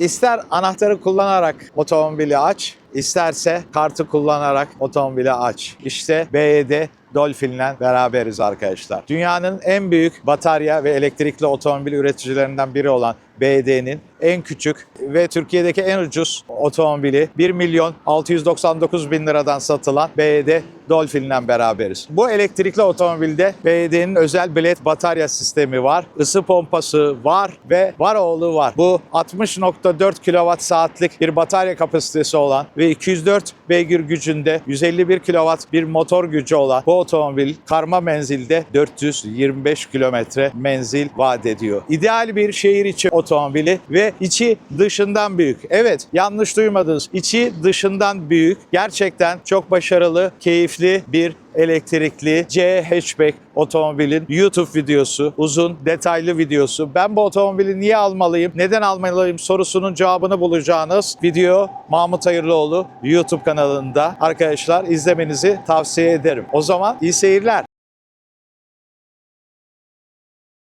İster anahtarı kullanarak otomobili aç, isterse kartı kullanarak otomobili aç. İşte BYD Dolphin'le beraberiz arkadaşlar. Dünyanın en büyük batarya ve elektrikli otomobil üreticilerinden biri olan BYD'nin en küçük ve Türkiye'deki en ucuz otomobili 1 milyon 699 bin liradan satılan BYD Dolphin'le beraberiz. Bu elektrikli otomobilde BYD'nin özel bilet batarya sistemi var. Isı pompası var ve var oğlu var. Bu 60.4 kWh saatlik bir batarya kapasitesi olan ve 204 beygir gücünde 151 kW bir motor gücü olan bu otomobil karma menzilde 425 kilometre menzil vaat ediyor. İdeal bir şehir içi otomobili ve içi dışından büyük. Evet yanlış duymadınız. İçi dışından büyük. Gerçekten çok başarılı, keyifli bir elektrikli C hatchback otomobilin YouTube videosu, uzun, detaylı videosu. Ben bu otomobili niye almalıyım, neden almalıyım sorusunun cevabını bulacağınız video Mahmut Hayırlıoğlu YouTube kanalında arkadaşlar izlemenizi tavsiye ederim. O zaman iyi seyirler.